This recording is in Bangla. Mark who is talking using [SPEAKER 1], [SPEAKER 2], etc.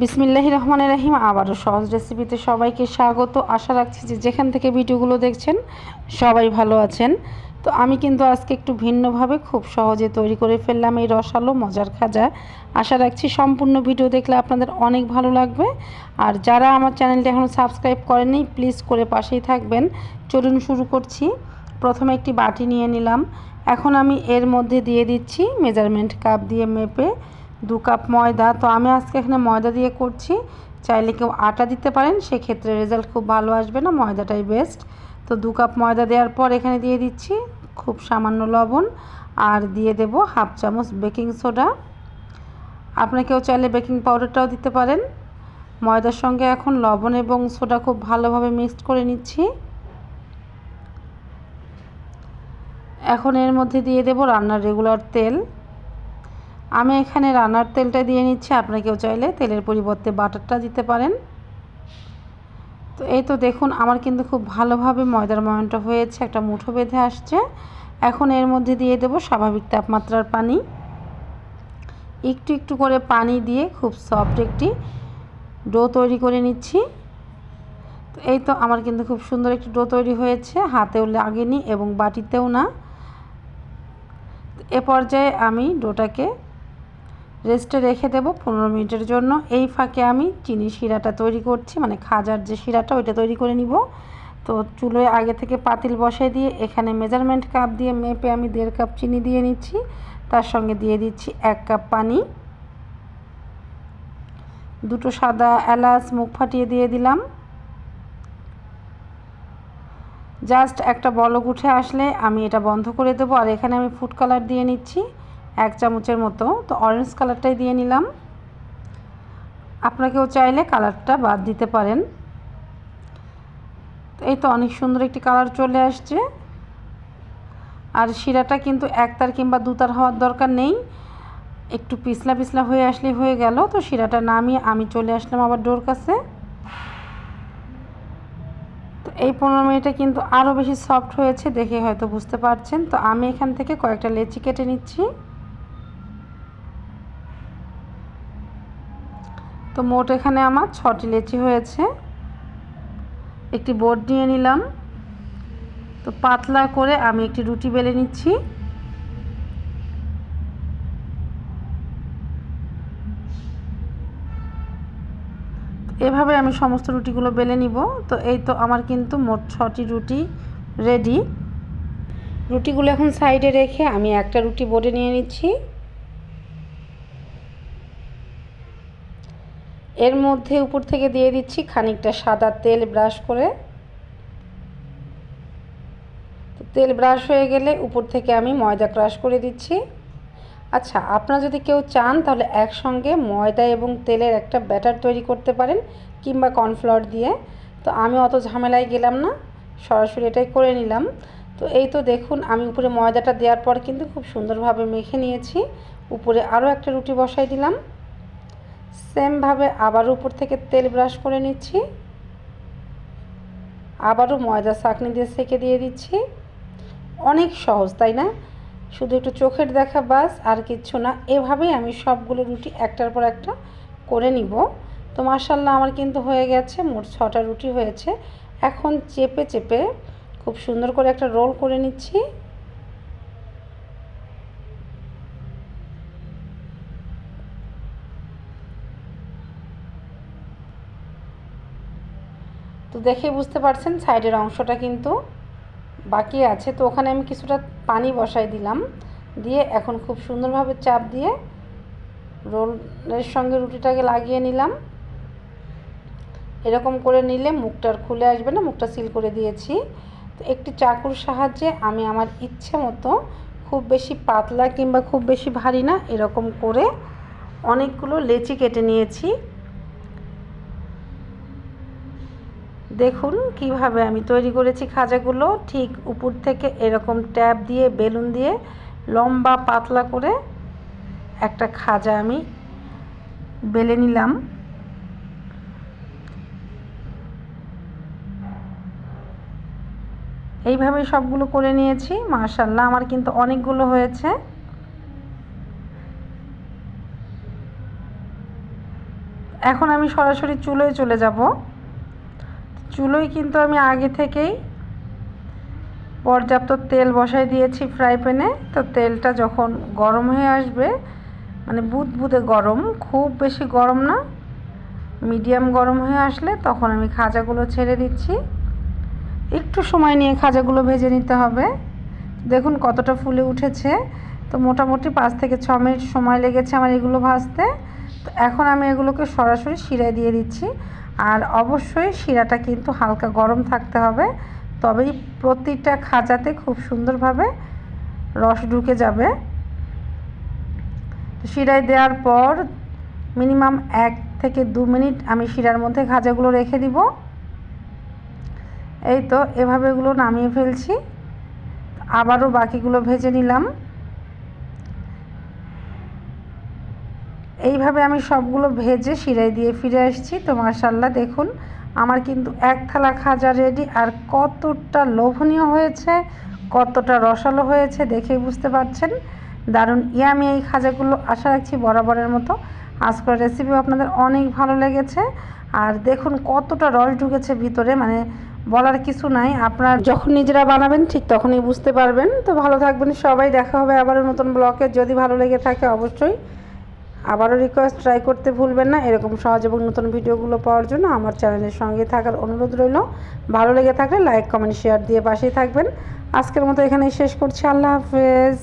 [SPEAKER 1] বিসমিল্লাহি রহমানের রাহিম। আবারও সহজ রেসিপিতে সবাইকে স্বাগত। আশা রাখছি যে যেখান থেকে ভিডিওগুলো দেখছেন, সবাই ভালো আছেন। তো আমি কিন্তু আজকে একটু ভিন্নভাবে খুব সহজে তৈরি করে ফেললাম এই রসালো, মজার খাজা। আশা রাখছি সম্পূর্ণ ভিডিও দেখলে আপনাদের অনেক ভালো লাগবে। আর যারা আমার চ্যানেলটি এখনও সাবস্ক্রাইব করেনি প্লিজ করে পাশেই থাকবেন। চলুন শুরু করছি। প্রথমে একটি বাটি নিয়ে নিলাম। এখন আমি এর মধ্যে দিয়ে দিচ্ছি মেজারমেন্ট কাপ দিয়ে মেপে দু কাপ ময়দা। তো আমি আজকে এখানে ময়দা দিয়ে করছি। চাইলে কেউ আটা দিতে পারেন, সেক্ষেত্রে রেজাল্ট খুব ভালো আসবে না, ময়দাটাই বেস্ট তো দু কাপ ময়দা দেওয়ার পর এখানে দিয়ে দিচ্ছি খুব সামান্য লবণ আর দিয়ে দেব হাফ চামচ বেকিং সোডা। আপনারা কেউ চাইলে বেকিং পাউডারটাও দিতে পারেন। ময়দার সঙ্গে এখন লবণ এবং সোডা খুব ভালোভাবে মিক্সড করে নিচ্ছি। এখন এর মধ্যে দিয়ে দেব রান্নার রেগুলার তেল। আমি এখানে রান্নার তেলটা দিয়ে নিচ্ছি। আপনারা কেউ চাইলে তেলের পরিবর্তে বাটারটা দিতে পারেন। তো এই তো দেখুন, আমার কিন্তু খুব ভালোভাবে ময়দার ময়নটা হয়েছে, একটা মুঠো বেঁধে আসছে। এখন এর মধ্যে দিয়ে দেব স্বাভাবিক তাপমাত্রার পানি। একটু একটু করে পানি দিয়ে খুব সফট একটি ডো তৈরি করে নিচ্ছি। তো এই তো আমার কিন্তু খুব সুন্দর একটি ডো তৈরি হয়েছে, হাতেও লাগেনি এবং বাটিতেও না। এ পর্যায়ে আমি ডোটাকে রেস্টে রেখে দেব পনেরো মিনিটের জন্য। এই ফাঁকে আমি চিনি শিরাটা তৈরি করছি মানে খাজার যে শিরাটা ওইটা তৈরি করে নিব। তো চুলোয় আগে থেকে পাতিল বসে দিয়ে এখানে মেজারমেন্ট কাপ দিয়ে মেপে আমি দেড় কাপ চিনি দিয়ে নিচ্ছি। তার সঙ্গে দিয়ে দিচ্ছি এক কাপ পানি। দুটো সাদা এলাচ মুখ ফাটিয়ে দিয়ে দিলাম। জাস্ট একটা বলক উঠে আসলে আমি এটা বন্ধ করে দেবো। আর এখানে আমি ফুড কালার দিয়ে নিচ্ছি। এক চামচের মতো। তো অরেঞ্জ কালারটাই দিয়ে নিলাম। আপনাকেও চাইলে কালারটা বাদ দিতে পারেন। এই তো অনেক সুন্দর একটি কালার চলে আসছে। আর শিরাটা কিন্তু একতার কিংবা দুতার হওয়ার দরকার নেই। একটু পিছলা পিছলা হয়ে আসলে হয়ে গেল। তো শিরাটা নামিয়ে আমি চলে আসলাম আবার ডোর কাছে। তো এই পনেরো মিনিটে কিন্তু আরও বেশি সফট হয়েছে দেখে হয়তো বুঝতে পারছেন। তো আমি এখান থেকে কয়েকটা লেচি কেটে নিচ্ছি। তো মোট এখানে আমার ছটি লেচি হয়েছে। একটি বোর্ড নিয়ে নিলাম। তো পাতলা করে আমি একটি রুটি বেলে নিচ্ছি। এভাবে আমি সমস্ত রুটিগুলো বেলে নিব। তো এই তো আমার কিন্তু মোট ছটি রুটি রেডি। রুটিগুলো এখন সাইডে রেখে আমি একটা রুটি বোর্ডে নিয়ে নিচ্ছি। এর মধ্যে উপর থেকে দিয়ে দিচ্ছি খানিকটা সাদা তেল ব্রাশ করে। তেল ব্রাশ হয়ে গেলে উপর থেকে আমি ময়দা ক্রাশ করে দিচ্ছি। আচ্ছা আপনারা যদি কেউ চান তাহলে একসঙ্গে ময়দা এবং তেলের একটা ব্যাটার তৈরি করতে পারেন কিংবা কর্নফ্লাওয়ার দিয়ে। তো আমি অত ঝামেলায় গেলাম না, সরাসরি এটাই করে নিলাম। তো এই তো দেখুন, আমি উপরে ময়দাটা দেওয়ার পর কিন্তু খুব সুন্দরভাবে মেখে নিয়েছি। উপরে আরও একটা রুটি বসাই দিলাম। সেমভাবে আবার উপর থেকে তেল ব্রাশ করে নিচ্ছি। আবারও ময়দা চাকনি দিয়ে সেকে দিয়ে দিচ্ছি। অনেক সহজ, তাই না? শুধু একটু চোখের দেখা বাস, আর কিচ্ছু না। এভাবেই আমি সবগুলো রুটি একটার পর একটা করে নিব। তো মার্শাল্লাহ আমার কিন্তু হয়ে গেছে, মোট ছটা রুটি হয়েছে। এখন চেপে চেপে খুব সুন্দর করে একটা রোল করে নিচ্ছি। তো দেখে বুঝতে পারছেন, সাইডের অংশটা কিন্তু বাকি আছে। তো ওখানে আমি কিছুটা পানি বসাই দিলাম। দিয়ে এখন খুব সুন্দরভাবে চাপ দিয়ে রোলের সঙ্গে রুটিটাকে লাগিয়ে নিলাম। এরকম করে নিলে মুখটার খুলে আসবে না, মুখটা সিল করে দিয়েছি। তো একটি চাকুর সাহায্যে আমি আমার ইচ্ছে মতো খুব বেশি পাতলা কিংবা খুব বেশি ভারী না, এরকম করে অনেকগুলো লেচি কেটে নিয়েছি। দেখুন কীভাবে আমি তৈরি করেছি খাজাগুলো। ঠিক উপর থেকে এরকম ট্যাপ দিয়ে, বেলুন দিয়ে লম্বা পাতলা করে একটা খাজা আমি বেলে নিলাম। এইভাবে সবগুলো করে নিয়েছি মাশাল্লাহ আমার কিন্তু অনেকগুলো হয়েছে। এখন আমি সরাসরি চুলোয় চলে যাব। চুলোয় কিন্তু আমি আগে থেকেই পর্যাপ্ত তেল বসাই দিয়েছি ফ্রাই প্যানে। তো তেলটা যখন গরম হয়ে আসবে মানে বুদবুদে গরম, খুব বেশি গরম না, মিডিয়াম গরম হয়ে আসলে তখন আমি খাজাগুলো ছেড়ে দিচ্ছি। একটু সময় নিয়ে খাজাগুলো ভেজে নিতে হবে। দেখুন কতটা ফুলে উঠেছে। তো মোটামুটি পাঁচ থেকে ছ মিনিট সময় লেগেছে আমার এগুলো ভাজতে। তো এখন আমি এগুলোকে সরাসরি শিরায় দিয়ে দিচ্ছি। আর অবশ্যই শিরাটা কিন্তু হালকা গরম থাকতে হবে। তবেই প্রতিটা খাজাতে খুব সুন্দরভাবে রস ঢুকে যাবে। শিরায় দেওয়ার পর মিনিমাম এক থেকে দু মিনিট আমি শিরার মধ্যে খাজাগুলো রেখে দিব। এই তো এভাবেগুলো নামিয়ে ফেলছি। আবারও বাকিগুলো ভেজে নিলাম। এইভাবে আমি সবগুলো ভেজে শিরাই দিয়ে ফিরে আসছি। তো মার্শাল্লাহ দেখুন, আমার কিন্তু এক থালা খাজা রেডি আর কতটা লোভনীয় হয়েছে, কতটা রসালো হয়েছে দেখেই বুঝতে পারছেন। দারুণ ইয়ামি এই খাজাগুলো আশা রাখছি বরাবরের মতো। আজকের রেসিপিও আপনাদের অনেক ভালো লেগেছে। আর দেখুন, কতটা রস ঢুকেছে ভিতরে মানে বলার কিছু নাই। আপনার যখন নিজেরা বানাবেন, ঠিক তখনই বুঝতে পারবেন। তো ভালো থাকবেন সবাই, দেখা হবে আবারও নতুন ব্লকে যদি ভালো লেগে থাকে, অবশ্যই আবারও রিকোয়েস্ট ট্রাই করতে ভুলবেন না। এরকম সহজ এবং নতুন ভিডিওগুলো পাওয়ার জন্য আমার চ্যানেলের সঙ্গে থাকার অনুরোধ রইল। ভালো লেগে থাকলে লাইক কমেন্ট শেয়ার দিয়ে পাশেই থাকবেন। আজকের মতো এখানেই শেষ করছি। আল্লাহ হাফেজ।